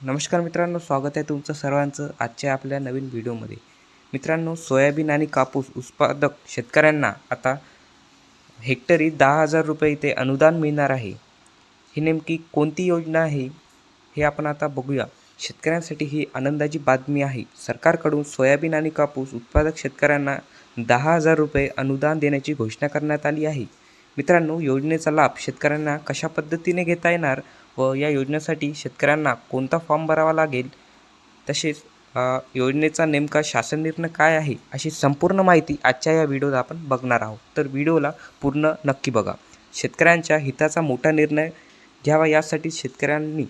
नमस्कार मित्रांनो स्वागत आहे तुमचं सर्वांचं आजच्या आपल्या नवीन व्हिडिओमध्ये. मित्रांनो सोयाबीन आणि कापूस उत्पादक शेतकऱ्यांना आता हेक्टरी दहा हजार रुपये इथे अनुदान मिळणार आहे. ही नेमकी कोणती योजना आहे हे आपण आता बघूया. शेतकऱ्यांसाठी ही आनंदाची बातमी आहे. सरकारकडून सोयाबीन आणि कापूस उत्पादक शेतकऱ्यांना दहा हजार रुपये अनुदान देण्याची घोषणा करण्यात आली आहे. मित्रांनो योजनेचा लाभ शेतकऱ्यांना कशा पद्धतीने घेता येणार व या योजनेसाठी शेतकऱ्यांना कोणता फॉर्म भरावा लागेल? तसेच योजनेचा नेमका शासन निर्णय काय आहे? अशी संपूर्ण माहिती आजच्या या व्हिडिओत आपण बघणार आहोत. तर व्हिडिओला पूर्ण नक्की बघा. शेतकऱ्यांच्या हिताचा मोठा निर्णय घ्यावा यासाठी शेतकऱ्यांनी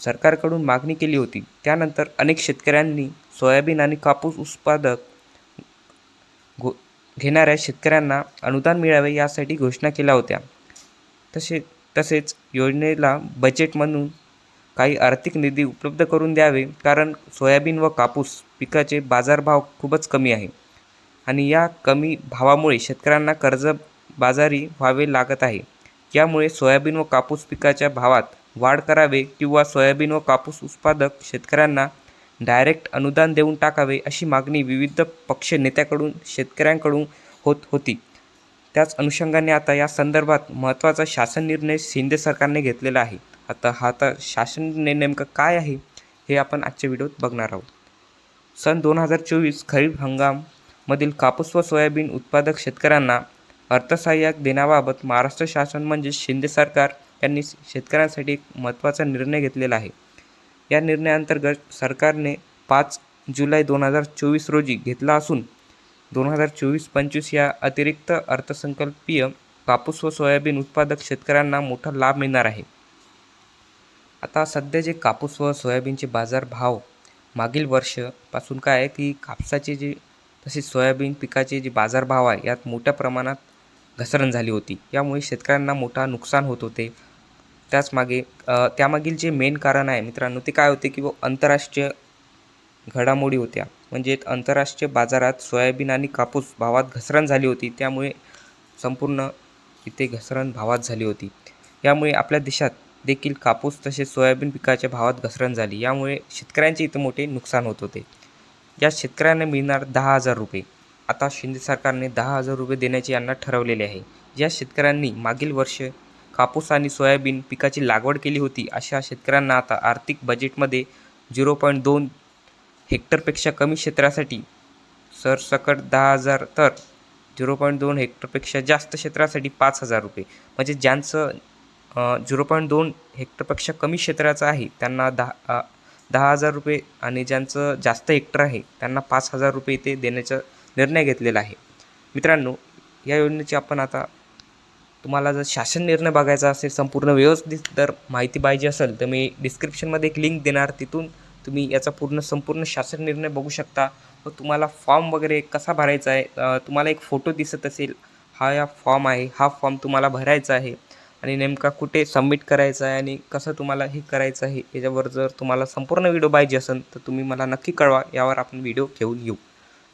सरकारकडून मागणी केली होती. त्यानंतर अनेक शेतकऱ्यांनी सोयाबीन आणि कापूस उत्पादक घो घेणाऱ्या शेतकऱ्यांना अनुदान मिळावे यासाठी घोषणा केल्या होत्या. तसेच तसेच योजनेला बजेट म्हणून काही आर्थिक निधी उपलब्ध करून द्यावे कारण सोयाबीन व कापूस पिकाचे बाजारभाव खूपच कमी आहे. आणि या कमी भावामुळे शेतकऱ्यांना कर्ज बाजारी व्हावे लागत आहे. यामुळे सोयाबीन व कापूस पिकाच्या भावात वाढ करावे किंवा सोयाबीन व कापूस उत्पादक शेतकऱ्यांना डायरेक्ट अनुदान देऊन टाकावे अशी मागणी विविध पक्ष नेत्याकडून शेतकऱ्यांकडून होत होती. त्याच अनुषंगाने आता या संदर्भात महत्त्वाचा शासन निर्णय शिंदे सरकारने घेतलेला आहे. आता हा आता शासन निर्णय नेमकं काय आहे हे आपण आजच्या व्हिडिओत बघणार आहोत. सन दोन हजार चोवीस खरीप हंगाममधील कापूस व सोयाबीन उत्पादक शेतकऱ्यांना अर्थसहाय्य देण्याबाबत महाराष्ट्र शासन म्हणजे शिंदे सरकार यांनी शेतकऱ्यांसाठी एक महत्त्वाचा निर्णय घेतलेला आहे. या निर्णयाअंतर्गत सरकारने पाच जुलै दोन हजार चोवीस रोजी घेतला असून दोन हजार चोवीस पंचवीस या अतिरिक्त अर्थसंकल्पीय कापूस व सोयाबीन उत्पादक शेतकऱ्यांना मोठा लाभ मिळणार आहे. आता सध्या जे कापूस व सोयाबीनचे बाजारभाव मागील वर्षपासून काय आहे की कापसाचे जे तसेच सोयाबीन पिकाचे जे बाजारभाव आहे यात मोठ्या प्रमाणात घसरण झाली होती. यामुळे शेतकऱ्यांना मोठा नुकसान होत होते. त्याचमागे त्यामागील जे मेन कारण आहे मित्रांनो ते काय होते की व आंतरराष्ट्रीय घडामोडी होत्या. म्हणजे आंतरराष्ट्रीय बाजारात सोयाबीन आणि कापूस भावात घसरण झाली होती. त्यामुळे संपूर्ण इथे घसरण भावात झाली होती. यामुळे आपल्या देशात देखील कापूस तसेच सोयाबीन पिकाच्या भावात घसरण झाली. यामुळे शेतकऱ्यांचे इथं मोठे नुकसान होत होते. या शेतकऱ्यांना मिळणार दहा हजार रुपये. आता शिंदे सरकारने दहा हजार रुपये देण्याचे यांना ठरवलेले आहे. ज्या शेतकऱ्यांनी मागील वर्ष कापूस आणि सोयाबीन पिकाची लागवड केली होती अशा शेतकऱ्यांना आता आर्थिक बजेटमध्ये झिरो पॉईंट दोन हेक्टरपेक्षा कमी क्षेत्रासाठी सरसकट दहा हजार तर झिरो पॉईंट दोन हेक्टरपेक्षा जास्त क्षेत्रासाठी पाच हजार रुपये. म्हणजे ज्यांचं झिरो पॉईंट दोन हेक्टरपेक्षा कमी क्षेत्राचं आहे त्यांना दहा दहा हजार रुपये आणि ज्यांचं जास्त हेक्टर आहे त्यांना पाच हजार रुपये इथे देण्याचा निर्णय घेतलेला आहे. मित्रांनो या योजनेची आपण आता तुम्हाला जर शासन निर्णय बघायचा असेल संपूर्ण व्यवस्थित जर माहिती पाहिजे असेल तर मी डिस्क्रिप्शनमध्ये एक लिंक देणार तिथून तुम्ही याचा पूर्ण संपूर्ण शासन निर्णय बघू शकता. व तुम्हाला फॉर्म वगैरे कसा भरायचा आहे? तुम्हाला एक फोटो दिसत असेल. हा या फॉर्म आहे. हा फॉर्म तुम्हाला भरायचा आहे. आणि नेमका कुठे सबमिट करायचा आहे आणि कसं तुम्हाला हे करायचं आहे याच्यावर जर तुम्हाला संपूर्ण व्हिडिओ पाहिजे असेल तर तुम्ही मला नक्की कळवा. यावर आपण व्हिडिओ घेऊन येऊ.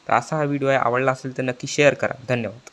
तर असा हा व्हिडिओ आहे. आवडला असेल तर नक्की शेअर करा. धन्यवाद.